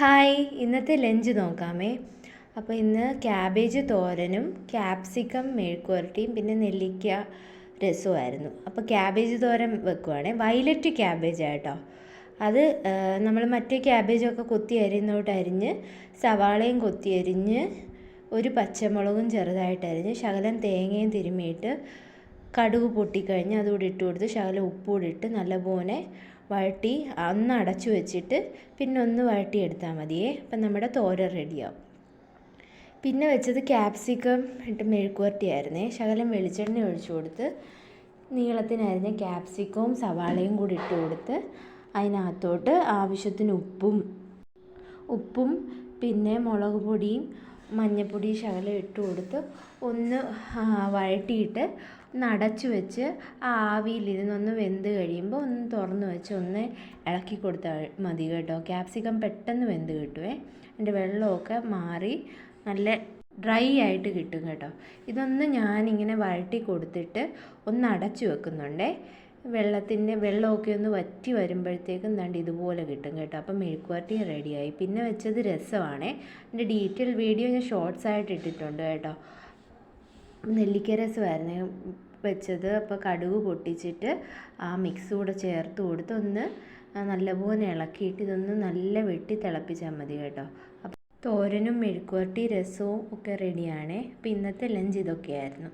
Hi ഇന്നത്തെ lunch നോക്കാമേ. അപ്പോൾ ഇന്ന് ക്യാബേജ് തോരനും ക്യാപ്സിക്കം മെഴുക്കുവരട്ടിയും പിന്നെ നെല്ലിക്ക രസമായിരുന്നു. അപ്പോൾ ക്യാബേജ് തോരൻ വെക്കുവാണേ. വയലറ്റ് ക്യാബേജ് ആട്ടോ അത് നമ്മൾ മറ്റേ ക്യാബേജൊക്കെ കൊത്തി അരിയുന്നോട്ട് അരിഞ്ഞ് സവാളയും കൊത്തി അരിഞ്ഞ് ഒരു പച്ചമുളകും ചെറുതായിട്ട് അരിഞ്ഞ് ശകലം തേങ്ങയും തിരുമ്മിയിട്ട് കടുക് പൊട്ടിക്കഴിഞ്ഞ് അതുകൂടി ഇട്ട് കൊടുത്ത് ശകലം ഉപ്പുകൂടി ഇട്ട് നല്ലപോലെ വഴട്ടി ഒന്ന് അടച്ചു വെച്ചിട്ട് പിന്നെ ഒന്ന് വഴട്ടി എടുത്താൽ മതിയേ. അപ്പം നമ്മുടെ തോര റെഡിയാവും. പിന്നെ വെച്ചത് ക്യാപ്സിക്കം ഇട്ട് മെഴുക്കുവരട്ടിയായിരുന്നേ. ശകലം വെളിച്ചെണ്ണ ഒഴിച്ചു കൊടുത്ത് നീളത്തിനരിഞ്ഞ ക്യാപ്സിക്കവും സവാളയും കൂടി ഇട്ട് കൊടുത്ത് അതിനകത്തോട്ട് ആവശ്യത്തിന് ഉപ്പും ഉപ്പും പിന്നെ മുളക് പൊടിയും മഞ്ഞൾപ്പൊടി ശകലം ഇട്ട് കൊടുത്ത് ഒന്ന് വഴട്ടിയിട്ട് ഒന്ന് അടച്ചു വെച്ച് ആ ആവിയിലിരുന്നൊന്ന് വെന്ത് കഴിയുമ്പോൾ ഒന്ന് തുറന്ന് വെച്ച് ഒന്ന് ഇളക്കി കൊടുത്താൽ മതി കേട്ടോ. ക്യാപ്സിക്കം പെട്ടെന്ന് വെന്ത് കിട്ടുമേ അതിന്റെ വെള്ളമൊക്കെ മാറി നല്ല ഡ്രൈ ആയിട്ട് കിട്ടും കേട്ടോ. ഇതൊന്ന് ഞാനിങ്ങനെ വഴറ്റി കൊടുത്തിട്ട് ഒന്ന് അടച്ചു വെക്കുന്നുണ്ടേ. വെള്ളത്തിന്റെ വെള്ളമൊക്കെ ഒന്ന് വറ്റി വരുമ്പോഴത്തേക്കും ദണ്ട് ഇതുപോലെ കിട്ടും കേട്ടോ. അപ്പം മെഴുക്കുവരട്ടി റെഡിയായി. പിന്നെ വെച്ചത് രസമാണേ. എന്റെ ഡീറ്റെയിൽ വീഡിയോ ഞാൻ ഷോർട്സ് ആയിട്ട് ഇട്ടിട്ടുണ്ട് കേട്ടോ. നെല്ലിക്ക രസമായിരുന്നു. വെച്ചത് അപ്പോൾ കടുക് പൊട്ടിച്ചിട്ട് ആ മിക്സ് കൂടെ ചേർത്ത് കൊടുത്ത് ഒന്ന് നല്ലപോലെ ഇളക്കിയിട്ട് ഇതൊന്ന് നല്ല വെട്ടി തിളപ്പിച്ചാൽ മതി കേട്ടോ. അപ്പോൾ തോരനും മെഴുക്കുവരട്ടി രസവും ഒക്കെ റെഡിയാണേ അപ്പോൾ ഇന്നത്തെ ലഞ്ച് ഇതൊക്കെയായിരുന്നു.